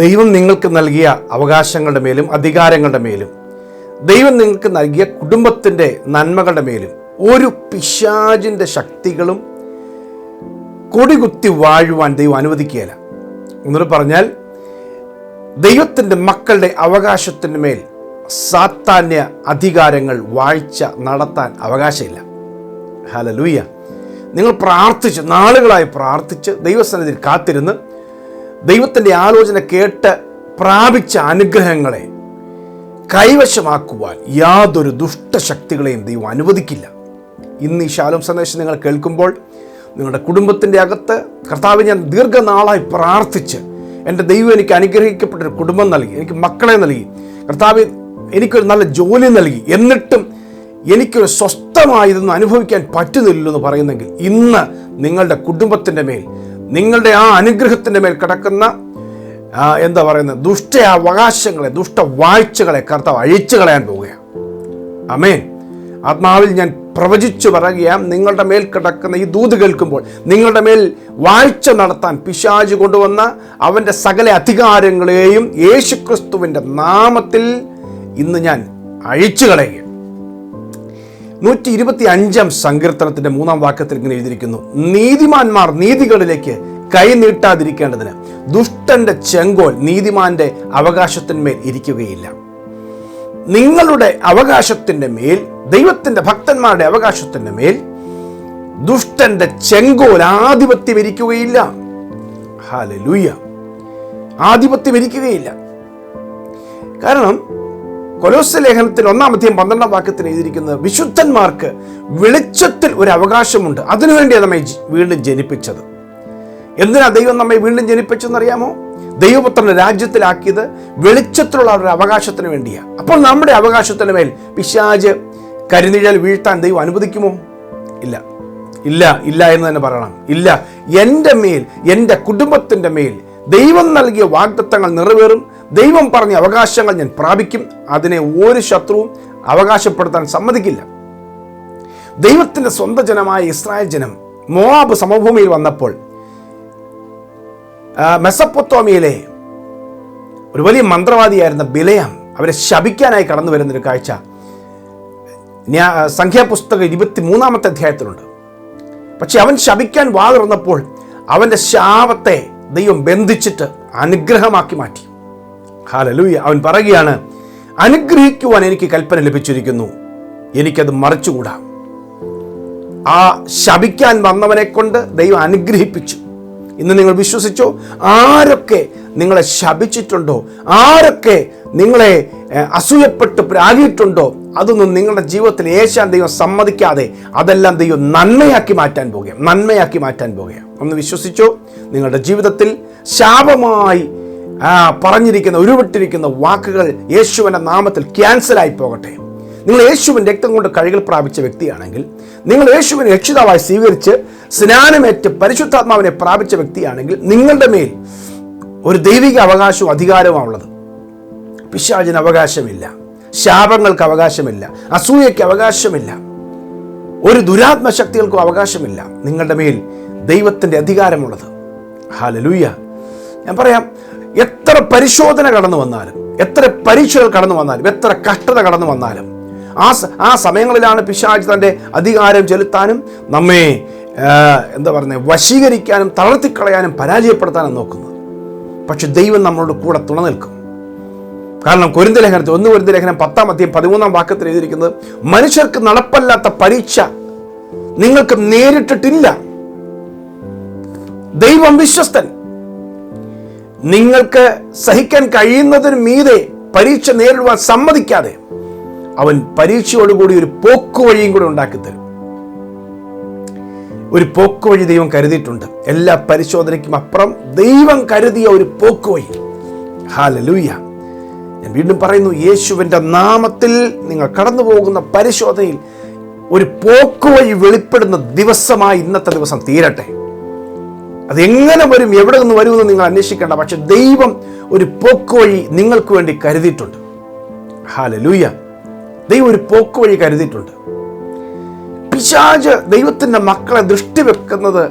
ദൈവം നിങ്ങൾക്ക് നൽകിയ അവകാശങ്ങളുടെ മേലും അധികാരങ്ങളുടെ മേലും. ദൈവം നിങ്ങൾക്ക് നൽകിയ കുടുംബത്തിന്റെ നന്മകളുടെ മേലും ഒരു പിശാജിന്റെ ശക്തികളും കൊടികുത്തി വാഴുവാൻ ദൈവം അനുവദിക്കുകയില്ല. എന്നോട് പറഞ്ഞാൽ ദൈവത്തിന്റെ മക്കളുടെ അവകാശത്തിന് മേൽ സാത്താന്യ അധികാരങ്ങൾ വാഴ്ച നടത്താൻ അവകാശമില്ല. ഹലലൂയ്യ നിങ്ങൾ പ്രാർത്ഥിച്ച് നാളുകളായി പ്രാർത്ഥിച്ച് ദൈവസന്നിധിയിൽ കാത്തിരുന്ന് ദൈവത്തിന്റെ ആലോചന കേട്ട് പ്രാപിച്ച അനുഗ്രഹങ്ങളെ കൈവശമാക്കുവാൻ യാതൊരു ദുഷ്ടശക്തികളെയും ദൈവം അനുവദിക്കില്ല. ഇന്ന് ഈ ശാലോം സന്ദേശം നിങ്ങൾ കേൾക്കുമ്പോൾ നിങ്ങളുടെ കുടുംബത്തിന്റെ അകത്ത് കർത്താവ് ഞാൻ ദീർഘനാളായി പ്രാർത്ഥിച്ച് എന്റെ ദൈവം എനിക്ക് അനുഗ്രഹിക്കപ്പെട്ടൊരു കുടുംബം നൽകി എനിക്ക് മക്കളെ നൽകി കർത്താവ് എനിക്കൊരു നല്ല ജോലി നൽകി എന്നിട്ടും എനിക്കൊരു സ്വസ്ഥമായി ഇതൊന്നും അനുഭവിക്കാൻ പറ്റുന്നില്ലല്ലോ എന്ന് പറയുന്നെങ്കിൽ ഇന്ന് നിങ്ങളുടെ കുടുംബത്തിന്റെ മേൽ നിങ്ങളുടെ ആ അനുഗ്രഹത്തിന്റെ മേൽ കിടക്കുന്ന എന്താ പറയുന്നത് ദുഷ്ട അവകാശങ്ങളെ ദുഷ്ട വാഴ്ചകളെ കർത്താവ് അഴിച്ചു കളയാൻ പോവുകയാണ്. അമേൻ ആത്മാവിൽ ഞാൻ പ്രവചിച്ചു പറയുകയാം നിങ്ങളുടെ മേൽ കിടക്കുന്ന ഈ ദൂത് കേൾക്കുമ്പോൾ നിങ്ങളുടെ മേൽ വാഴ്ച നടത്താൻ പിശാജ് കൊണ്ടുവന്ന അവന്റെ സകല അധികാരങ്ങളെയും യേശുക്രിസ്തുവിന്റെ നാമത്തിൽ ഇന്ന് ഞാൻ അഴിച്ചു കളയുക നൂറ്റി ഇരുപത്തി അഞ്ചാം സങ്കീർത്തനത്തിന്റെ മൂന്നാം വാക്യത്തിൽ ഇങ്ങനെ എഴുതിയിരിക്കുന്നു. നീതിമാന്മാർ നീതികളിലേക്ക് കൈ നീട്ടാതിരിക്കേണ്ടതിന് ദുഷ്ടന്റെ ചെങ്കോൽ നീതിമാന്റെ അവകാശത്തിന്മേൽ ഇരിക്കുകയില്ല. നിങ്ങളുടെ അവകാശത്തിന്റെ മേൽ ദൈവത്തിന്റെ ഭക്തന്മാരുടെ അവകാശത്തിന്റെ മേൽ ദുഷ്ടന്റെ ചെങ്കോൽ ആധിപത്യം ഇരിക്കുകയില്ല. ഹാലലൂയ ആധിപത്യം ഇരിക്കുകയില്ല. കാരണം കൊലോസ് ലേഖനത്തിൽ ഒന്നാമത്തെയും പന്ത്രണ്ടാം വാക്യത്തിൽ എഴുതിയിരിക്കുന്നത് വിശുദ്ധന്മാർക്ക് വെളിച്ചത്തിൽ ഒരു അവകാശമുണ്ട്. അതിനുവേണ്ടിയാണ് നമ്മെ വീണ്ടും ജനിപ്പിച്ചത്. എന്തിനാ ദൈവം നമ്മെ വീണ്ടും ജനിപ്പിച്ചെന്നറിയാമോ ദൈവപുത്രനെ രാജ്യത്തിലാക്കിയത് വെളിച്ചത്തിലുള്ള അവരുടെ അവകാശത്തിന് വേണ്ടിയാണ് അപ്പോൾ നമ്മുടെ അവകാശത്തിന് മേൽ പിശാജ് കരിനിഴൽ വീഴ്ത്താൻ ദൈവം അനുവദിക്കുമോ? ഇല്ല. ഇല്ല ഇല്ല എന്ന് തന്നെ പറയണം. ഇല്ല. എന്റെ മേൽ എന്റെ കുടുംബത്തിന്റെ മേൽ ദൈവം നൽകിയ വാഗ്ദത്തങ്ങൾ നിറവേറും. ദൈവം പറഞ്ഞ അവകാശങ്ങൾ ഞാൻ പ്രാപിക്കും. അതിനെ ഒരു ശത്രുവും അവകാശപ്പെടുത്താൻ സമ്മതിക്കില്ല. ദൈവത്തിന്റെ സ്വന്തം ജനമായ ഇസ്രായേൽ ജനം മോവാബ് സമഭൂമിയിൽ വന്നപ്പോൾ മെസപ്പൊത്തോമിയിലെ ഒരു വലിയ മന്ത്രവാദിയായിരുന്ന ബിലയാം അവരെ ശപിക്കാനായി കടന്നു വരുന്നൊരു കാഴ്ച ന്യാ സംഖ്യാപുസ്തകം ഇരുപത്തി മൂന്നാമത്തെ അധ്യായത്തിലുണ്ട്. പക്ഷെ അവൻ ശപിക്കാൻ വാതിറന്നപ്പോൾ അവന്റെ ശാപത്തെ ദൈവം ബന്ധിച്ചിട്ട് അനുഗ്രഹമാക്കി മാറ്റി. ഹാലലൂയ. അവൻ പറയുകയാണ് അനുഗ്രഹിക്കുവാൻ എനിക്ക് കൽപ്പന ലഭിച്ചിരിക്കുന്നു. എനിക്കത് മറിച്ചുകൂടാ. ആ ശപിക്കാൻ വന്നവനെ കൊണ്ട് ദൈവം അനുഗ്രഹിപ്പിച്ചു. ഇന്ന് നിങ്ങൾ വിശ്വസിച്ചോ? ആരൊക്കെ നിങ്ങളെ ശപിച്ചിട്ടുണ്ടോ? ആരൊക്കെ നിങ്ങളെ അസൂയപ്പെട്ട് പ്രാഗിയിട്ടുണ്ടോ അതൊന്നും നിങ്ങളുടെ ജീവിതത്തിൽ ഏശാൻ ദൈവം സമ്മതിക്കാതെ അതെല്ലാം ദൈവം നന്മയാക്കി മാറ്റാൻ പോകുകയാണ്. നന്മയാക്കി മാറ്റാൻ പോകുകയാണ്. ഒന്ന് വിശ്വസിച്ചോ? നിങ്ങളുടെ ജീവിതത്തിൽ ശാപമായി ആ, പറഞ്ഞിരിക്കുന്ന ഉരുവിട്ടിരിക്കുന്ന വാക്കുകൾ യേശുവിന്റെ നാമത്തിൽ ക്യാൻസലായി പോകട്ടെ. നിങ്ങൾ യേശുവിൻ രക്തം കൊണ്ട് കഴുകൽ പ്രാപിച്ച വ്യക്തിയാണെങ്കിൽ നിങ്ങൾ യേശുവിനെ രക്ഷിതാവായി സ്വീകരിച്ച് സ്നാനമേറ്റ് പരിശുദ്ധാത്മാവിനെ പ്രാപിച്ച വ്യക്തിയാണെങ്കിൽ നിങ്ങളുടെ മേൽ ഒരു ദൈവിക അവകാശവും അധികാരവുമാണുള്ളത് പിശാചിന് അവകാശമില്ല. ശാപങ്ങൾക്ക് അവകാശമില്ല. അസൂയയ്ക്ക് അവകാശമില്ല. ഒരു ദുരാത്മ ശക്തികൾക്കും അവകാശമില്ല. നിങ്ങളുടെ മേൽ ദൈവത്തിന്റെ അധികാരമുള്ളത്. ഹാലലൂയ്യ ഞാൻ പറയാം എത്ര പരിശോധന കടന്നു വന്നാലും എത്ര പരീക്ഷകൾ കടന്നു വന്നാലും എത്ര കഷ്ടത കടന്നു വന്നാലും ആ ആ സമയങ്ങളിലാണ് പിശാജ് തന്റെ അധികാരം ചെലുത്താനും നമ്മെ എന്താ പറയുന്നത് വശീകരിക്കാനും തളർത്തിക്കളയാനും പരാജയപ്പെടുത്താനും നോക്കുന്നത്. പക്ഷെ ദൈവം നമ്മളോട് കൂടെ തുണ നിൽക്കും. കാരണം കുരുന്ത ലേഖനത്തിൽ ഒന്ന് കുരുന്ത ലേഖനം പത്താം അധ്യയം പതിമൂന്നാം വാക്യത്തിൽ എഴുതിയിരിക്കുന്നത് മനുഷ്യർക്ക് നടപ്പല്ലാത്ത പരീക്ഷ നിങ്ങൾക്ക് നേരിട്ടിട്ടില്ല. ദൈവം വിശ്വസ്തൻ. നിങ്ങൾക്ക് സഹിക്കാൻ കഴിയുന്നതിന് മീതെ പരീക്ഷ നേരിടുവാൻ സമ്മതിക്കാതെ അവൻ പരീക്ഷയോടുകൂടി ഒരു പോക്കുവഴിയും കൂടെ ഉണ്ടാക്കി തരും. ഒരു പോക്കുവഴി ദൈവം കരുതിയിട്ടുണ്ട്. എല്ലാ പരിശോധനയ്ക്കും അപ്പുറം ദൈവം കരുതിയ ഒരു പോക്കുവഴി ഹാലലൂയ ഞാൻ വീണ്ടും പറയുന്നു യേശുവിന്റെ നാമത്തിൽ നിങ്ങൾ കടന്നു പോകുന്ന പരിശോധനയിൽ ഒരു പോക്കുവഴി വെളിപ്പെടുന്ന ദിവസമായി ഇന്നത്തെ ദിവസം തീരട്ടെ. അതെങ്ങനെ വരും? എവിടെ നിന്ന് വരുമെന്ന് നിങ്ങൾ അന്വേഷിക്കേണ്ട. പക്ഷെ ദൈവം ഒരു പോക്കുവഴി നിങ്ങൾക്ക് വേണ്ടി കരുതിയിട്ടുണ്ട്. ഹാലലൂയ ദൈവം ഒരു പോക്കുവഴി കരുതിയിട്ടുണ്ട്. പിശാജ് ദൈവത്തിന്റെ മക്കളെ ദൃഷ്ടി വെക്കുന്നത്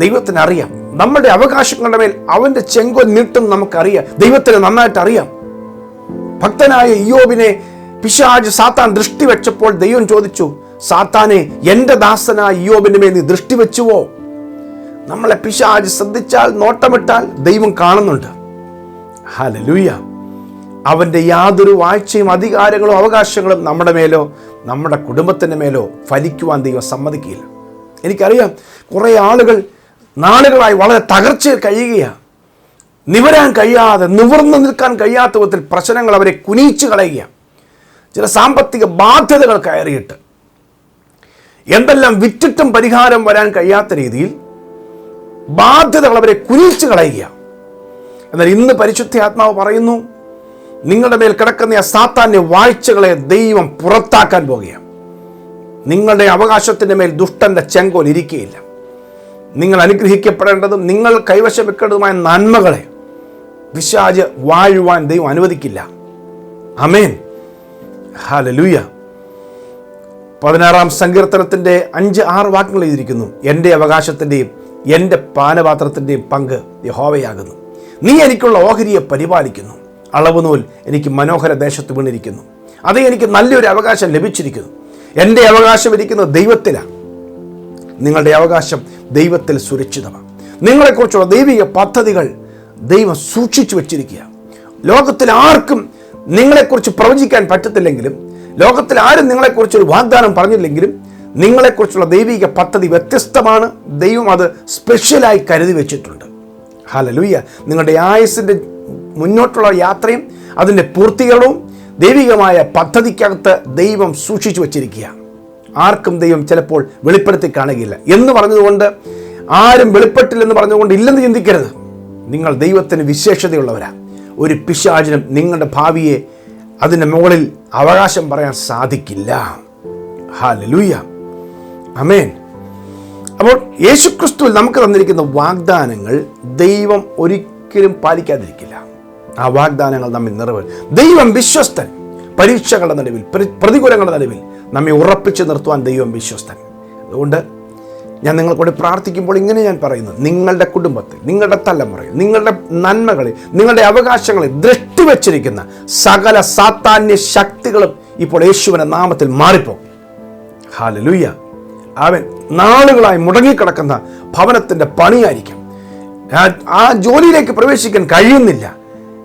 ദൈവത്തിന് അറിയാം. നമ്മുടെ അവകാശങ്ങളുടെ മേൽ അവന്റെ ചെങ്കോൽ നീട്ടും നമുക്കറിയാം. ദൈവത്തിന് നന്നായിട്ട് അറിയാം. ഭക്തനായ ഇയോബിനെ പിശാജ് സാത്താൻ ദൃഷ്ടി വെച്ചപ്പോൾ ദൈവം ചോദിച്ചു സാത്താനെ എന്റെ ദാസനായ ഇയോബിന്റെ മേൽ നീ ദൃഷ്ടി വെച്ചുവോ? നമ്മളെ പിശാജ് ശ്രദ്ധിച്ചാൽ നോട്ടമിട്ടാൽ ദൈവം കാണുന്നുണ്ട്. ഹലലൂയ അവന്റെ യാതൊരു വാഴ്ചയും അധികാരങ്ങളും അവകാശങ്ങളും നമ്മുടെ മേലോ നമ്മുടെ കുടുംബത്തിന്റെ മേലോ ഫലിക്കുവാൻ ദൈവം സമ്മതിക്കില്ല എനിക്കറിയാം കുറേ ആളുകൾ നാളുകളായി വളരെ തകർച്ചയിൽ കഴിയുകയാണ്. നിവരാൻ കഴിയാതെ നിവർന്നു നിൽക്കാൻ കഴിയാത്ത വിധത്തിൽ പ്രശ്നങ്ങൾ അവരെ കുനിച്ചു കളയുകയാണ്. ചില സാമ്പത്തിക ബാധ്യതകൾ കയറിയിട്ട്. എന്തെല്ലാം വിറ്റിട്ടും പരിഹാരം വരാൻ കഴിയാത്ത രീതിയിൽ ബാധ്യതകൾ അവരെ കുനിച്ചു കളയുക. എന്നാൽ ഇന്ന് പരിശുദ്ധ ആത്മാവ് പറയുന്നു നിങ്ങളുടെ മേൽ കിടക്കുന്ന ആ സാത്താന്യ വാഴ്ചകളെ ദൈവം പുറത്താക്കാൻ പോകുകയാണ്. നിങ്ങളുടെ അവകാശത്തിന്റെ മേൽ ദുഷ്ടന്റെ ചെങ്കോൽ ഇരിക്കുകയില്ല. നിങ്ങൾ അനുഗ്രഹിക്കപ്പെടേണ്ടതും നിങ്ങൾ കൈവശം വെക്കേണ്ടതുമായ നന്മകളെ വിശാജ് വാഴുവാൻ ദൈവം അനുവദിക്കില്ല. അമേൻ ഹാലലൂയ പതിനാറാം സങ്കീർത്തനത്തിന്റെ അഞ്ച് ആറ് വാക്യങ്ങൾ എഴുതിയിരിക്കുന്നു. എന്റെ അവകാശത്തിന്റെയും എന്റെ പാനപാത്രത്തിന്റെയും പങ്ക് യഹോവയാകുന്നു. നീ എനിക്കുള്ള ഓഹരിയെ പരിപാലിക്കുന്നു. അളവ് നൂൽ എനിക്ക് മനോഹര ദേശത്ത് വീണിരിക്കുന്നു. അത് എനിക്ക് നല്ലൊരു അവകാശം ലഭിച്ചിരിക്കുന്നു. എന്റെ അവകാശം ഇരിക്കുന്നത് ദൈവത്തിലാണ് നിങ്ങളുടെ അവകാശം ദൈവത്തിൽ സുരക്ഷിതമാണ് നിങ്ങളെക്കുറിച്ചുള്ള ദൈവിക പദ്ധതികൾ ദൈവം സൂക്ഷിച്ചു വെച്ചിരിക്കുക. ലോകത്തിൽ ആർക്കും നിങ്ങളെക്കുറിച്ച് പ്രവചിക്കാൻ പറ്റത്തില്ലെങ്കിലും ലോകത്തിൽ ആരും നിങ്ങളെക്കുറിച്ച് ഒരു വാഗ്ദാനം പറഞ്ഞില്ലെങ്കിലും നിങ്ങളെക്കുറിച്ചുള്ള ദൈവിക പദ്ധതി വ്യത്യസ്തമാണ്. ദൈവം അത് സ്പെഷ്യലായി കരുതി വെച്ചിട്ടുണ്ട്. ഹലലൂയ നിങ്ങളുടെ ആയുസിന്റെ മുന്നോട്ടുള്ള യാത്രയും അതിന്റെ പൂർത്തീകരണവും ദൈവികമായ പദ്ധതിക്കകത്ത് ദൈവം സൂക്ഷിച്ചു വച്ചിരിക്കുക ആർക്കും ദൈവം ചിലപ്പോൾ വെളിപ്പെടുത്തി കാണുകയില്ല. എന്ന് പറഞ്ഞതുകൊണ്ട് ആരും വെളിപ്പെട്ടില്ലെന്ന് പറഞ്ഞുകൊണ്ട് ഇല്ലെന്ന് ചിന്തിക്കരുത്. നിങ്ങൾ ദൈവത്തിന് വിശേഷതയുള്ളവരാ. ഒരു പിശാചിനും നിങ്ങളുടെ ഭാവിയെ അതിന്റെ മുകളിൽ അവകാശം പറയാൻ സാധിക്കില്ല. ഹാലലൂയ അമേൻ അപ്പോൾ യേശുക്രിസ്തു നമുക്ക് തന്നിരിക്കുന്ന വാഗ്ദാനങ്ങൾ ദൈവം ഒരിക്കലും പാലിക്കാതിരിക്കില്ല. ആ വാഗ്ദാനങ്ങൾ നമ്മിൽ നിറവേറും. ദൈവം വിശ്വസ്തൻ. പരീക്ഷകളുടെ നടുവിൽ പ്രതികൂലങ്ങളുടെ നടുവിൽ നമ്മെ ഉറപ്പിച്ചു നിർത്തുവാൻ ദൈവം വിശ്വസ്തൻ. അതുകൊണ്ട് ഞാൻ നിങ്ങൾക്കൂടെ പ്രാർത്ഥിക്കുമ്പോൾ ഇങ്ങനെ ഞാൻ പറയുന്നു. നിങ്ങളുടെ കുടുംബത്തിൽ നിങ്ങളുടെ തലമുറയിൽ നിങ്ങളുടെ നന്മകളിൽ നിങ്ങളുടെ അവകാശങ്ങളിൽ ദൃഷ്ടി വച്ചിരിക്കുന്ന സകല സാത്താന്യ ശക്തികളും ഇപ്പോൾ യേശുവിന്റെ നാമത്തിൽ മാറിപ്പോകും. ഹാലലൂയ അവൻ നാളുകളായി മുടങ്ങിക്കിടക്കുന്ന ഭവനത്തിന്റെ പണിയായിരിക്കും. ആ- ജോലിയിലേക്ക് പ്രവേശിക്കാൻ കഴിയുന്നില്ല.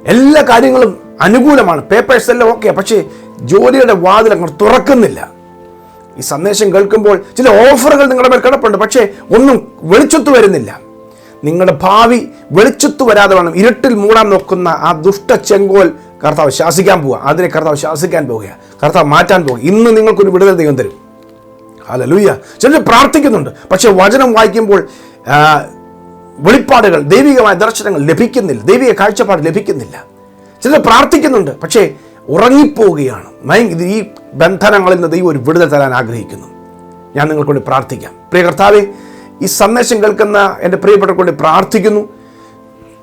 എല്ലാ കാര്യങ്ങളും അനുകൂലമാണ്. പേപ്പേഴ്സ് എല്ലാം ഓക്കെ പക്ഷേ ജോലിയുടെ വാതിൽ അങ്ങോട്ട് തുറക്കുന്നില്ല. ഈ സന്ദേശം കേൾക്കുമ്പോൾ ചില ഓഫറുകൾ നിങ്ങളുടെ മേൽ കിടപ്പുണ്ട് പക്ഷേ ഒന്നും വെളിച്ചത്ത് വരുന്നില്ല. നിങ്ങളുടെ ഭാവി വെളിച്ചത്ത് വരാതെ വേണം. ഇരുട്ടിൽ മൂടാൻ നോക്കുന്ന ആ ദുഷ്ട ചെങ്കോൽ കർത്താവ് ശാസിക്കാൻ പോവുക. അതിനെ കർത്താവ് ശാസിക്കാൻ പോവുക കർത്താവ് മാറ്റാൻ പോവുക. ഇന്ന് നിങ്ങൾക്കൊരു വിടുതൽ ദൈവം തരും. ഹല്ലേലൂയ. ചിലർ പ്രാർത്ഥിക്കുന്നുണ്ട്. പക്ഷേ വചനം വായിക്കുമ്പോൾ വെളിപ്പാടുകൾ ദൈവികമായ ദർശനങ്ങൾ ലഭിക്കുന്നില്ല. ദൈവിക കാഴ്ചപ്പാട് ലഭിക്കുന്നില്ല. ചിലർ പ്രാർത്ഥിക്കുന്നുണ്ട്. പക്ഷേ ഉറങ്ങിപ്പോവുകയാണ്. ഈ ബന്ധനങ്ങളിൽ നിന്ന് ദൈവം ഒരു വിടുതൽ തരാൻ ആഗ്രഹിക്കുന്നു. ഞാൻ നിങ്ങൾക്കൊണ്ട് പ്രാർത്ഥിക്കാം. പ്രിയ കർത്താവെ ഈ സന്ദേശം കേൾക്കുന്ന എന്റെ പ്രിയപ്പെട്ടവർക്ക് വേണ്ടി പ്രാർത്ഥിക്കുന്നു.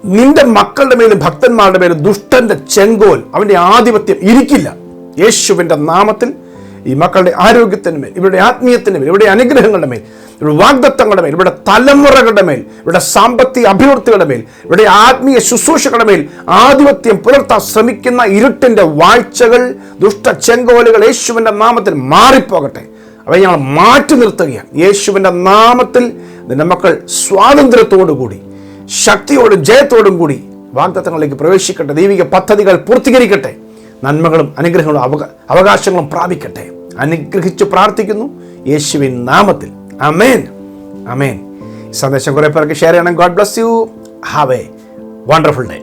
നിന്റെ മക്കളുടെ മേലും ഭക്തന്മാരുടെ മേലും ദുഷ്ടന്റെ ചെങ്കോൽ അവന്റെ ആധിപത്യം ഇരിക്കില്ല. യേശുവിന്റെ നാമത്തിൽ ഈ മക്കളുടെ ആരോഗ്യത്തിന് മേൽ ഇവരുടെ ആത്മീയത്തിന് മേൽ ഇവരുടെ അനുഗ്രഹങ്ങളുടെ മേൽ ഇവരുടെ വാഗ്ദത്തങ്ങളുടെ മേൽ ഇവരുടെ തലമുറകളുടെ മേൽ ഇവരുടെ സാമ്പത്തിക അഭിവൃദ്ധികളുടെ മേൽ ഇവരുടെ ആത്മീയ ശുശ്രൂഷകളുടെ മേൽ ആധിപത്യം പുലർത്താൻ ശ്രമിക്കുന്ന ഇരുട്ടിന്റെ വാഴ്ചകൾ ദുഷ്ട ചെങ്കോലുകൾ യേശുവിന്റെ നാമത്തിൽ മാറിപ്പോകട്ടെ. അവയെ ഞങ്ങൾ മാറ്റി നിർത്തുകയാണ്. യേശുവിന്റെ നാമത്തിൽ നിന്റെ മക്കൾ സ്വാതന്ത്ര്യത്തോടു കൂടി ശക്തിയോടും ജയത്തോടും കൂടി വാഗ്ദത്തങ്ങളിലേക്ക് പ്രവേശിക്കട്ടെ. ദൈവിക പദ്ധതികൾ പൂർത്തീകരിക്കട്ടെ. നന്മകളും അനുഗ്രഹങ്ങളും അവകാ അവകാശങ്ങളും പ്രാപിക്കട്ടെ. അനുഗ്രഹിച്ച് പ്രാർത്ഥിക്കുന്നു. യേശുവിൻ നാമത്തിൽ. അമേൻ അമേൻ സന്ദേശം കുറേ പേർക്ക് ഷെയർ ചെയ്യണം. God bless you have a wonderful day